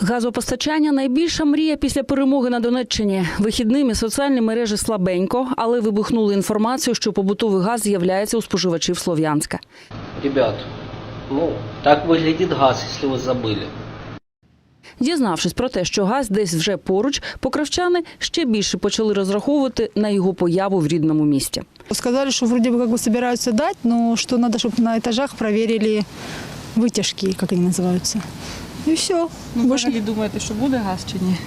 Газопостачання найбільша мрія після перемоги на Донеччині. Вихідними соціальні мережі слабенько, але вибухнули інформацію, що побутовий газ з'являється у споживачів Слов'янська. Ребят, ну, так выглядит газ, если вы забыли. Дізнавшись про те, що газ десь вже поруч, покравчани ще більше почали розраховувати на його появу в рідному місті. Сказали, что вроде бы как бы собираются дать, но что надо, чтобы на этажах проверили вытяжки, как они называются. И все. Больше... Ви думаєте, що буде газ чи ні?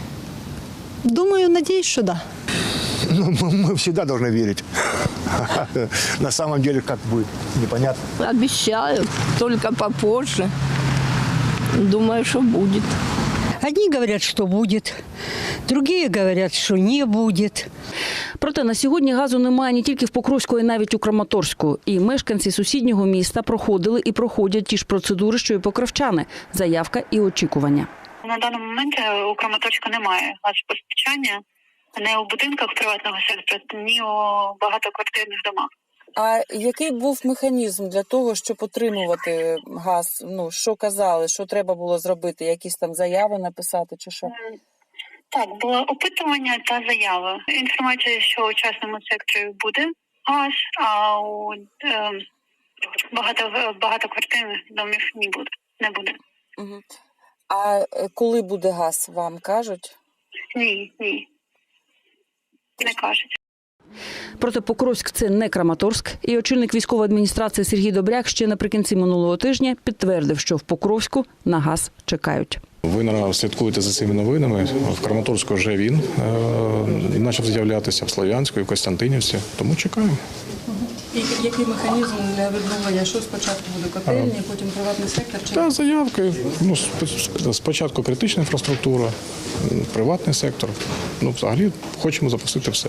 Думаю, надеюсь, что да. Ну, мы мы всегда должны верить. На самом деле, как будет, непонятно. Обещаю, только попозже. Думаю, что будет. Одни говорят, что будет, другие говорят, что не будет. Проте на сьогодні газу немає не тільки в Покровську, а й навіть у Краматорську. І мешканці сусіднього міста проходили і проходять ті ж процедури, що і покровчани – заявка і очікування. На даний момент е, у Краматорську немає газопостачання не у будинках приватного сектору, ні у багатоквартирних домах. А який був механізм для того, щоб отримувати газ? Ну що казали, що треба було зробити? Якісь там заяви написати чи що? Так, було опитування та заява. Інформація, що у частному секторі буде газ, а у е, багато багатоквартирних домів не буде. Не буде. Угу. А е, коли буде газ, вам кажуть? Ні, ні. Не кажуть. Проте Покровськ – це не Краматорськ. І очільник військової адміністрації Сергій Добряк ще наприкінці минулого тижня підтвердив, що в Покровську на газ чекають. Ви наразі слідкуєте за цими новинами. В Краматорську вже він е, почав з'являтися в Слов'янську і в Костянтинівці. Тому чекаємо. І який механізм для відновлення? Що спочатку буде котельні, потім приватний сектор? Чи Та заявки. Ну спочатку критична інфраструктура, приватний сектор. Ну, взагалі, хочемо запустити все.